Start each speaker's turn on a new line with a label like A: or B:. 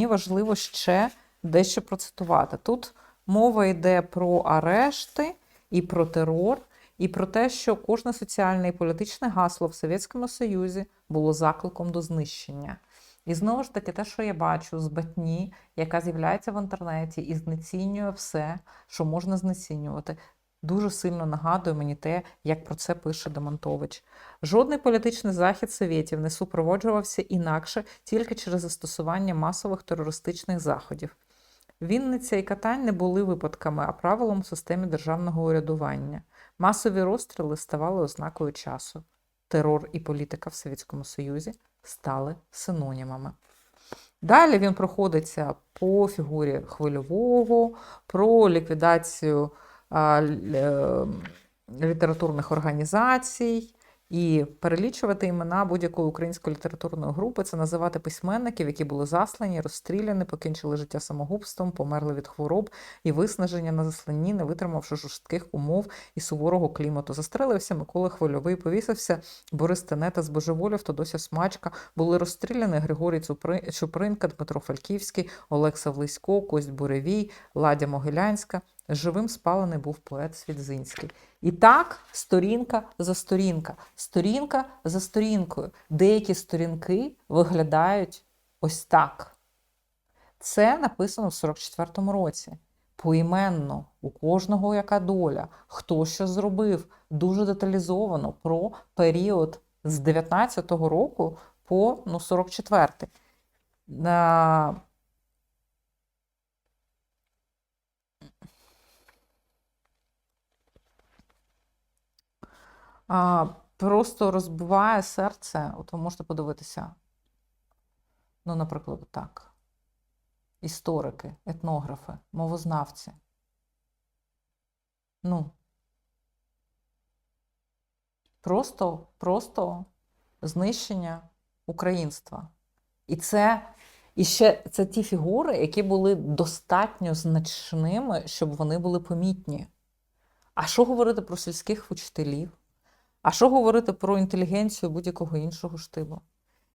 A: мені важливо ще дещо процитувати. Тут мова йде про арешти і про терор, і про те, що кожне соціальне і політичне гасло в Совєтському Союзі було закликом до знищення. І знову ж таки, те, що я бачу з батні, яка з'являється в інтернеті і знецінює все, що можна знецінювати, дуже сильно нагадує мені те, як про це пише Демонтович. Жодний політичний захід совєтів не супроводжувався інакше тільки через застосування масових терористичних заходів. Вінниця і Катань не були випадками, а правилом у системі державного урядування. Масові розстріли ставали ознакою часу. Терор і політика в Совєтському Союзі стали синонімами. Далі він проходиться по фігурі хвильового, про ліквідацію літературних організацій. І перелічувати імена будь-якої української літературної групи це називати письменників, які були заслані, розстріляні, покінчили життя самогубством, померли від хвороб і виснаження на засланні, не витримавши жорстких умов і суворого клімату. Застрелився Микола Хвильовий, повісився Борис Тенета, збожеволів Тодося Смачка. Були розстріляні Григорій Чупринка, Дмитро Фальківський, Олекса Влисько, Кость Буревій, Ладя Могилянська. Живим спалений був поет Свідзинський. І так, сторінка за сторінка, сторінка за сторінкою. Деякі сторінки виглядають ось так. Це написано в 44-му році. Поіменно, у кожного яка доля, хто що зробив, дуже деталізовано про період з 19-го року по ну, 44-й. Просто розбиває серце. От ви можете подивитися. Ну, наприклад, так. Історики, етнографи, мовознавці. Ну. Просто, просто знищення українства. І це і ще це ті фігури, які були достатньо значними, щоб вони були помітні. А що говорити про сільських вчителів? А що говорити про інтелігенцію будь-якого іншого штибу?